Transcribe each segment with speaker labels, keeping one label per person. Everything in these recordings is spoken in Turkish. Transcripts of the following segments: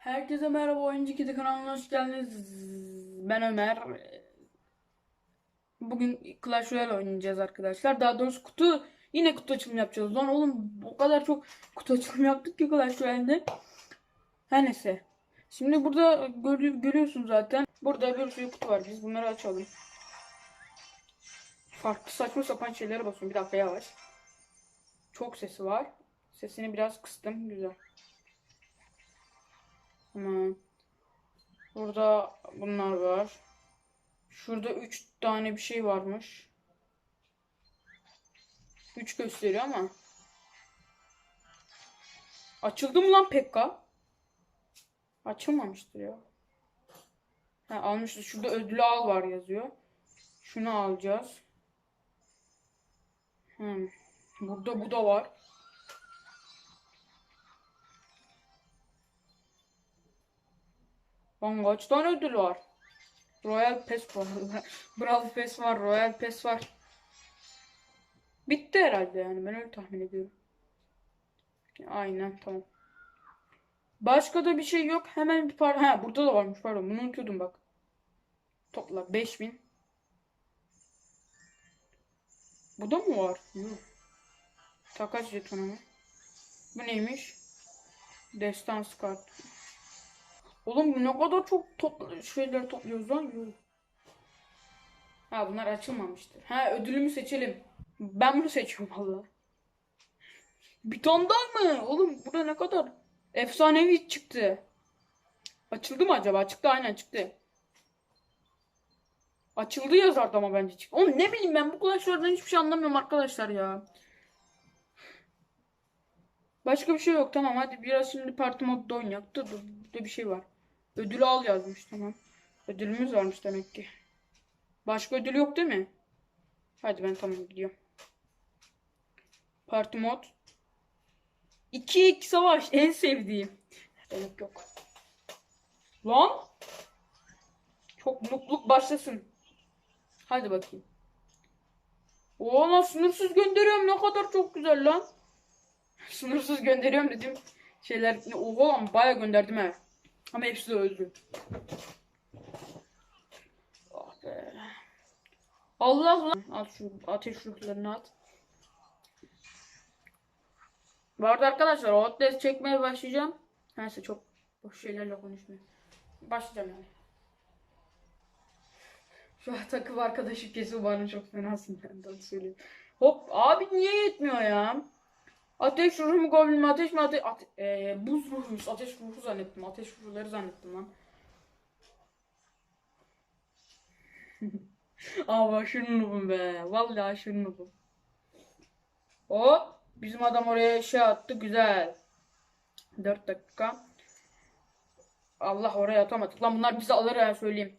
Speaker 1: Herkese merhaba Oyuncu Kedi kanalına hoş geldiniz. Ben Ömer. Bugün Clash Royale oynayacağız arkadaşlar. Daha doğrusu kutu yine kutu açılımı yapacağız. Lan oğlum o kadar çok kutu açılımı yaptık ki Clash Royale'de. Her neyse. Şimdi burada görü- görüyorsunuz zaten. Burada bir sürü kutu var. Biz bunları açalım. Farklı saçma sapan şeylere basıyorum. Bir dakika yavaş. Çok sesi var. Sesini biraz kıstım. Güzel. Tamam. Burada bunlar var. Şurada 3 tane bir şey varmış. 3 gösteriyor ama. Açıldı mı lan Pekka? Açılmamıştır ya. Ha, almıştır. Şurada ödülü al var yazıyor. Şunu alacağız. Hmm. Burada bu da var. Lan kaç tane ödül var? Royal Pass var. Brawl Pass var. Royal Pass var. Bitti herhalde yani. Ben öyle tahmin ediyorum. Aynen tamam. Başka da bir şey yok. Hemen bir par... Ha burada da varmış pardon. Bunu unutuyordum bak. Topla 5000. Bu da mı var? Yok. Takas jetonu mu? Bu neymiş? Destans kart. Oğlum ne kadar çok topla şeyler topluyoruz lan. Yuh. Ha bunlar açılmamıştır. Ha ödülümü seçelim. Ben bunu seçiyorum valla. Bir daha mı? Oğlum burada ne kadar efsanevi çıktı. Açıldı mı acaba? Çıktı aynen çıktı. Açıldı yazardı ama bence çıktı. Oğlum ne bileyim ben bu Clash'lardan hiçbir şey anlamıyorum arkadaşlar ya. Başka bir şey yok tamam hadi biraz şimdi parti modda oynayak. Dur dur burada bir şey var. Ödülü al yazmış tamam. Ödülümüz varmış demek ki. Başka ödül yok değil mi? Hadi ben tamam gidiyorum. Parti mod. 2-2 savaş en sevdiğim. Yok yok. Lan. Çok mutluluk başlasın. Hadi bakayım. Oo lan sınırsız gönderiyorum ne kadar çok güzel lan. Sınırsız gönderiyorum dedim. Şeyler oha lan baya gönderdim he. Ama hepsi de öldü. Oh be. Allah lan. Al şu ateş ruhlarını at. Bu arada arkadaşlar Outlast çekmeye başlayacağım. Neyse çok boş şeylerle konuşmuyorum. Başlayacağım yani. Şu takım arkadaşı kesin bana çok fenasın ben de söyleyeyim. Hop abi niye yetmiyor ya? Ateş ruhu mu goblin mi ateş mi ateş ate e, buz ruhuymuş ateş ruhu zannettim ateş ruhları zannettim lan. Abi aşırı noobum be vallahi aşırı noobum. Hop bizim adam oraya şey attı güzel. 4 dakika. Allah oraya atamadık lan bunlar bizi alır ya söyleyeyim.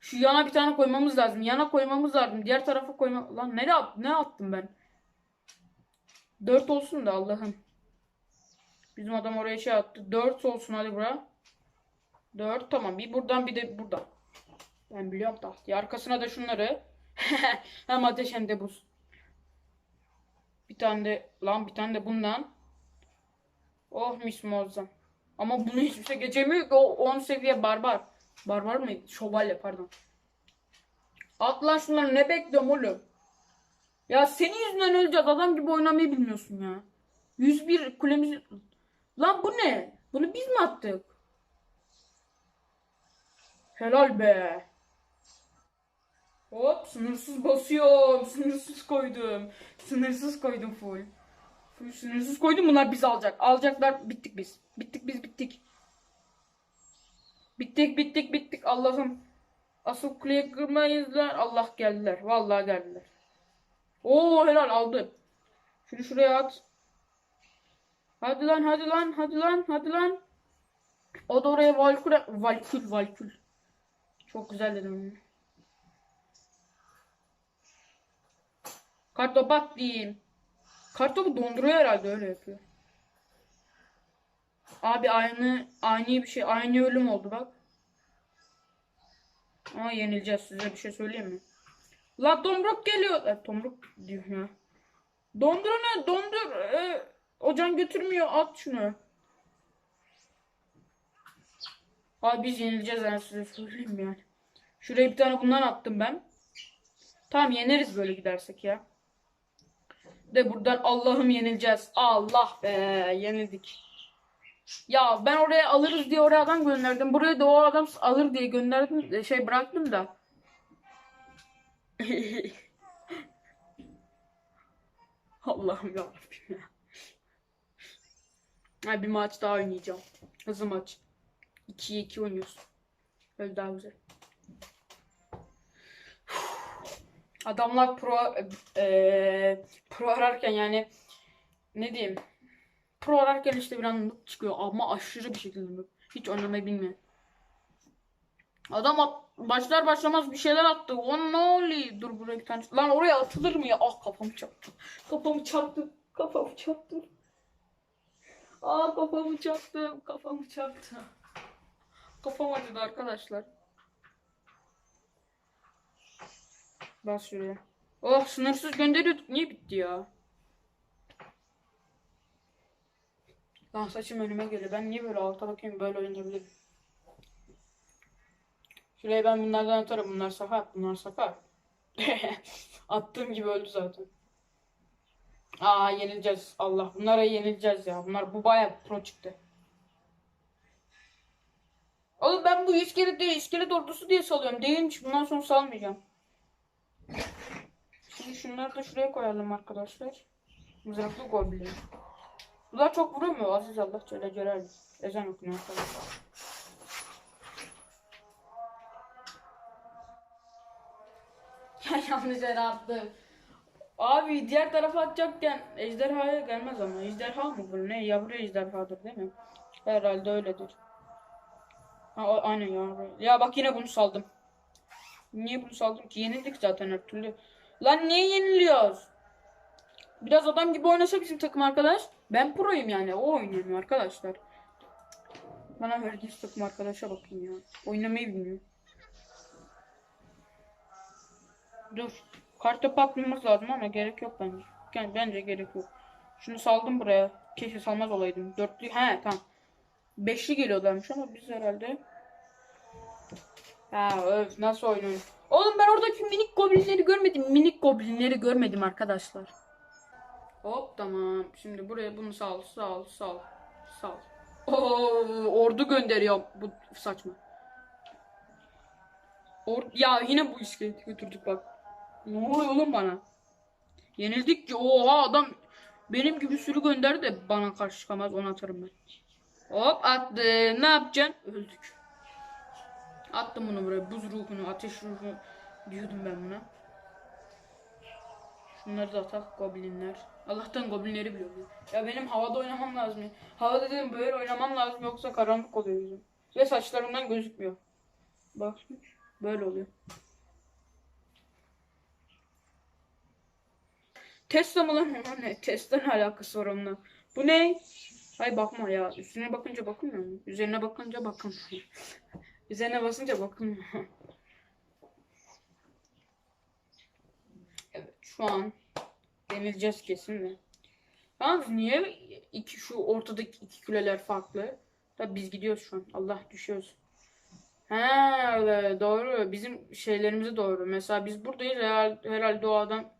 Speaker 1: Şu yana bir tane koymamız lazım. Yana koymamız lazım. Diğer tarafa koyma... Lan nereye ne attım ben? 4 olsun da Allah'ım. Bizim adam oraya şey attı. 4 olsun hadi bura. 4 tamam. Bir buradan bir de buradan. Ben biliyorum tahtayı. Arkasına da şunları. hem ateş hem de buz. Bir tane de lan bir tane de bundan. Oh mis muazzam. Ama bunu hiçbir şey geçemiyor ki. O 10 seviye barbar. Barbar mı? Şövalye pardon. At lan şunları ne bekliyorum oğlum? Ya senin yüzünden öleceğiz. Adam gibi oynamayı bilmiyorsun ya. 101 kulemiz... Lan bu ne? Bunu biz mi attık? Helal be. Hop sınırsız basıyorum. Sınırsız koydum. Sınırsız koydum full. Full sınırsız koydum. Bunlar biz alacak. Alacaklar. Bittik biz. Bittik biz bittik. Bittik bittik bittik. Allah'ım. Asıl kuleye kırmayızlar. Allah geldiler. Vallahi geldiler. Oo helal aldı. Şunu şuraya at. Hadi lan hadi lan hadi lan hadi lan. O da oraya valkür valkül valkül. Çok güzel dedim. Kartop at diyeyim. Kartopu donduruyor herhalde öyle yapıyor. Abi aynı aynı bir şey aynı ölüm oldu bak. Ama yenileceğiz size bir şey söyleyeyim mi? La Tomruk geliyor. E, Tomruk diyor ya. Dondur onu dondur. E, o can götürmüyor at şunu. Abi biz yenileceğiz ben size söyleyeyim yani. Şuraya bir tane bundan attım ben. Tamam yeneriz böyle gidersek ya. De buradan Allah'ım yenileceğiz. Allah be yenildik. Ya ben oraya alırız diye oraya adam gönderdim. Buraya da o adam alır diye gönderdim. Şey bıraktım da. Allah'ım ya. ya. Ay, bir maç daha oynayacağım. Hızlı maç. 2'ye 2 oynuyoruz. Öyle daha güzel. Adamlar pro eee pro ararken yani ne diyeyim pro ararken işte bir noob çıkıyor ama aşırı bir şekilde. Hiç oynamayı bilmiyor. Adam başlar başlamaz bir şeyler attı. O ne oluyor? Dur buraya bir tane. Lan oraya atılır mı ya? Ah kafamı çarptı. Kafamı çarptı. Kafamı çarptı. Aa kafamı çarptı. Kafamı çarptı. Kafam acıdı arkadaşlar. Bas şuraya. Oh sınırsız gönderiyorduk. Niye bitti ya? Lan saçım önüme geliyor. Ben niye böyle alta bakayım böyle oynayabilirim? Şuraya ben bunlardan atarım. Bunlar sakat. Bunlar sakat. Attığım gibi öldü zaten. Aa yenileceğiz. Allah. Bunlara yenileceğiz ya. Bunlar bu baya pro çıktı. Oğlum ben bu iskelet değil, iskelet ordusu diye salıyorum. Değilmiş. Bundan sonra salmayacağım. Şimdi şunları da şuraya koyalım arkadaşlar. Mızraklı goblin. Bunlar çok vuramıyor. Aziz Allah Celle Celaluhu. Ezan okunuyor arkadaşlar. Ya yanlış yere attım. Abi diğer tarafa atacakken ejderhaya gelmez ama. Ejderha mı bu? Ne? Yavru ejderhadır değil mi? Herhalde öyledir. Ha, o, aynen yavru. Ya bak yine bunu saldım. Niye bunu saldım ki? Yenildik zaten her türlü. Lan niye yeniliyoruz? Biraz adam gibi oynasa bizim takım arkadaş. Ben proyum yani. O oynamıyor arkadaşlar. Bana verdiğiniz takım arkadaşa bakın ya. Oynamayı bilmiyor. Dur. Kartopu atmamız lazım ama gerek yok bence. Yani bence gerek yok. Şunu saldım buraya. Keşke salmaz olaydım. Dörtlü. He tamam. Beşli geliyorlarmış ama biz herhalde. Ha öf nasıl oynuyor? Oğlum ben oradaki minik goblinleri görmedim. Minik goblinleri görmedim arkadaşlar. Hop tamam. Şimdi buraya bunu sal sal sal sal. Oo, ordu gönderiyor. Bu saçma. Or ya yine bu iskeleti götürdük bak. Ne oluyor oğlum bana? Yenildik ki oha adam benim gibi sürü gönderdi de bana karşı çıkamaz onu atarım ben. Hop attı. Ne yapacaksın? Öldük. Attım bunu buraya. Buz ruhunu, ateş ruhunu diyordum ben buna. Şunları da atak goblinler. Allah'tan goblinleri biliyorum. Ya. benim havada oynamam lazım. Havada dedim böyle oynamam lazım yoksa karanlık oluyor yüzüm. Ve saçlarımdan gözükmüyor. Bak böyle oluyor. Tesla mı lan ne? Tesla ne alakası var onunla? Bu ne? Ay bakma ya. Üstüne bakınca bakılmıyor mu? Üzerine bakınca bakılmıyor. Üzerine basınca bakılmıyor. Evet şu an denileceğiz kesin mi? Yalnız niye iki şu ortadaki iki küleler farklı? Tabi biz gidiyoruz şu an. Allah düşüyoruz. He doğru. Bizim şeylerimize doğru. Mesela biz buradayız. Herhalde, herhalde o adam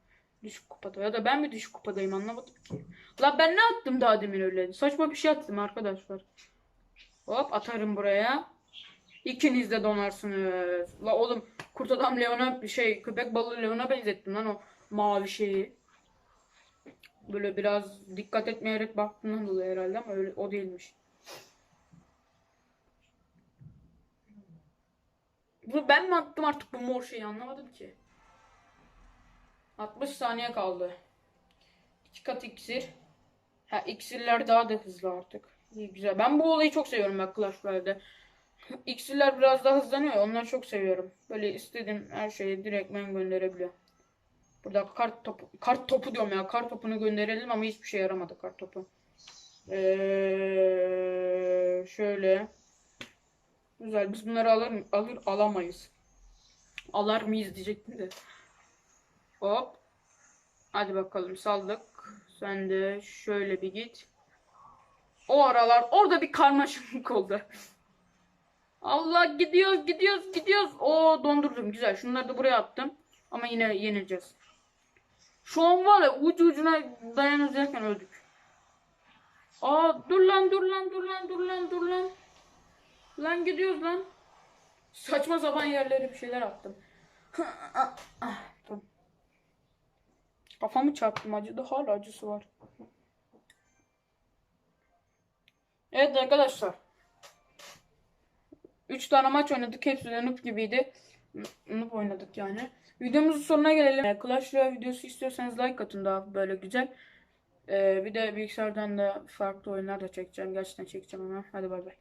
Speaker 1: düşük kupada. Ya da ben mi düşük kupadayım anlamadım ki. La ben ne attım daha demin öyle? Saçma bir şey attım arkadaşlar. Hop atarım buraya. İkiniz de donarsınız. La oğlum kurt adam Leon'a bir şey köpek balığı Leon'a benzettim lan o mavi şeyi. Böyle biraz dikkat etmeyerek baktığımdan dolayı herhalde ama öyle o değilmiş. Bu ben mi attım artık bu mor şeyi anlamadım ki. 60 saniye kaldı. 2 kat iksir. Ha iksirler daha da hızlı artık. İyi güzel. Ben bu olayı çok seviyorum bak Clash Royale'de. İksirler biraz daha hızlanıyor. Onları çok seviyorum. Böyle istediğim her şeyi direkt ben gönderebiliyor. Burada kart topu, kart topu diyorum ya. Kart topunu gönderelim ama hiçbir şey yaramadı kart topu. Ee, şöyle. Güzel. Biz bunları alır, alır alamayız. Alar mıyız diyecektim de. Hop. Hadi bakalım saldık. Sen de şöyle bir git. O aralar orada bir karmaşıklık oldu. Allah gidiyoruz gidiyoruz gidiyoruz. Oo dondurdum güzel. Şunları da buraya attım. Ama yine yenileceğiz. Şu an var ya ucu ucuna dayanırken öldük. Aa dur lan dur lan dur lan dur lan dur lan. Lan gidiyoruz lan. Saçma sapan yerlere bir şeyler attım. Kafamı çarptım acıdı hala acısı var. Evet arkadaşlar. 3 tane maç oynadık. Hepsi de noob gibiydi. Noob oynadık yani. Videomuzun sonuna gelelim. Clash Royale videosu istiyorsanız like atın daha böyle güzel. Ee, bir de bilgisayardan da farklı oyunlar da çekeceğim. Gerçekten çekeceğim ama. Hadi bay bay.